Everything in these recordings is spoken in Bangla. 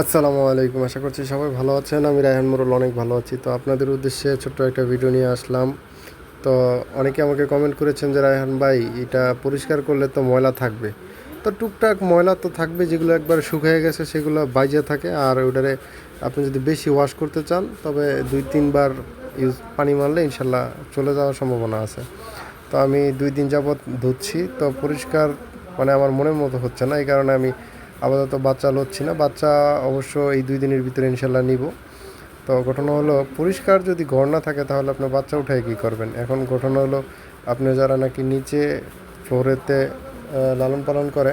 আসসালামু আলাইকুম, আশা করছি সবাই ভালো আছেন। আমি রায়হান মোরল, অনেক ভালো আছি। তো আপনাদের উদ্দেশ্যে ছোট্ট একটা ভিডিও নিয়ে আসলাম। তো অনেকে আমাকে কমেন্ট করেছেন যে, রায়হান ভাই, এটা পরিষ্কার করলে তো ময়লা থাকবে। তো টুকটাক ময়লা তো থাকবে, যেগুলো একবার শুকিয়ে গেছে, সেগুলো বাইজে থাকে। আর ওটারে আপনি যদি বেশি ওয়াশ করতে চান, তবে দুই, তিনবার ইউজ পানি মারলে ইনশাল্লাহ চলে যাওয়ার সম্ভাবনা আছে। তো আমি দুই দিন যাবৎ ধুচ্ছি। তো পরিষ্কার মানে আমার মনের মতো হচ্ছে না। এই কারণে আমি আপাতত বাচ্চা লচ্ছি না। বাচ্চা অবশ্য এই দুই দিনের ভিতরে ইনশাল্লাহ নিব। তো ঘটনা হলো, পরিষ্কার যদি ঘর না থাকে তাহলে আপনার বাচ্চা উঠায় কী করবেন? এখন ঘটনা হলো, আপনি যারা নাকি নিচে ফ্লোরেতে লালন পালন করে,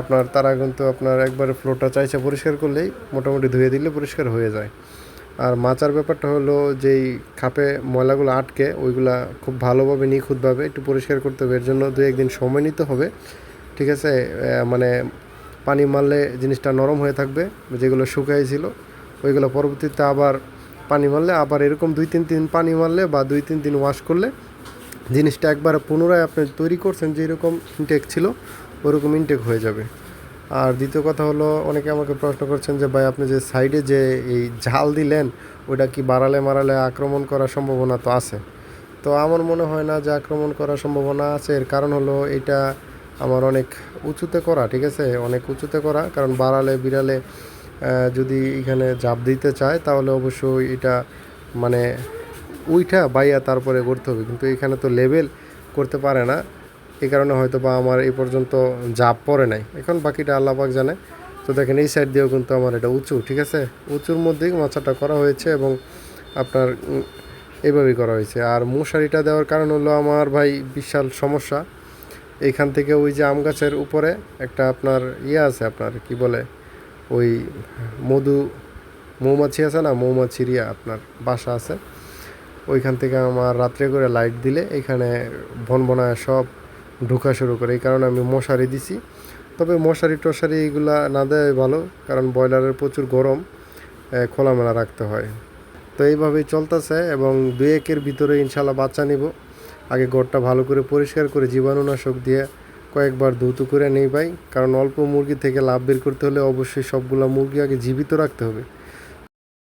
আপনার তারা কিন্তু আপনার একবার ফ্লোরটা চাইছে পরিষ্কার করলেই মোটামুটি ধুয়ে দিলে পরিষ্কার হয়ে যায়। আর মাচার ব্যাপারটা হলো, যেই খাপে ময়লাগুলো আটকে, ওইগুলা খুব ভালোভাবে নিখুঁতভাবে একটু পরিষ্কার করতে হবে। এর জন্য দু একদিন সময় নিতে হবে। ঠিক আছে? মানে পানি মারলে জিনিসটা নরম হয়ে থাকবে, যেগুলো শুকাইছিল ওইগুলো পরবর্তীতে আবার পানি মারলে, আবার এরকম দুই তিন দিন পানি মারলে বা দুই তিন দিন ওয়াশ করলে জিনিসটা একবার পুনরায় আপনি তৈরি করছেন যেরকম ইনটেক ছিল, ওরকম ইনটেক হয়ে যাবে। আর দ্বিতীয় কথা হলো, অনেকে আমাকে প্রশ্ন করছেন যে, ভাই, আপনি যে সাইডে যে এই ঝাল দিলেন, ওটা কি বাড়ালে মারালে আক্রমণ করার সম্ভাবনা তো আছে? তো আমার মনে হয় না যে আক্রমণ করার সম্ভাবনা আছে, এর কারণ হলো এটা আমার অনেক উঁচুতে করা ঠিক আছে? অনেক উঁচুতে করা কারণ বাড়ালে বিড়ালে যদি এখানে জাপ দিতে চায় তাহলে অবশ্যই এটা মানে উইঠা বাইয়া তারপরে করতে হবে। কিন্তু এখানে তো লেভেল করতে পারে না। এই কারণে হয়তো বা আমার এই পর্যন্ত জাপ পড়ে নাই। এখন বাকিটা আল্লাহ পাক জানে। তো দেখেন এই সাইড দিয়েও কিন্তু আমার এটা উঁচু ঠিক আছে? উঁচুর মধ্যেই মাছাটা করা হয়েছে এবং আপনার উম, এইভাবেই করা হয়েছে। আর মশারিটা দেওয়ার কারণ হলো আমার ভাই বিশাল সমস্যা। এইখান থেকে ওই যে আম গাছের উপরে একটা আপনার ইয়ে আছে আপনার, কি বলে, ওই মধু মৌমাছি আছে না, মৌমাছির ইয়া আপনার বাসা আছে। ওইখান থেকে আমার রাত্রে করে লাইট দিলে এখানে ভনভনায় সব ঢোকা শুরু করে, এই কারণে আমি মশারি দিছি। তবে মশারি টশারি এইগুলা না দেওয়াই ভালো, কারণ ব্রয়লারের প্রচুর গরম খোলামেলা রাখতে হয়। তো এইভাবেই চলতেছে এবং দুই একের ভিতরে ইনশাল্লাহ বাচ্চা নিব। আগে ঘরটা ভালো করে পরিষ্কার করে জীবাণুনাশক দিয়ে কয়েকবার ধুতু করে নেই ভাই। কারণ অল্প মুরগি থেকে লাভ বের করতে হলে অবশ্যই সবগুলো মুরগি আগে জীবিত রাখতে হবে।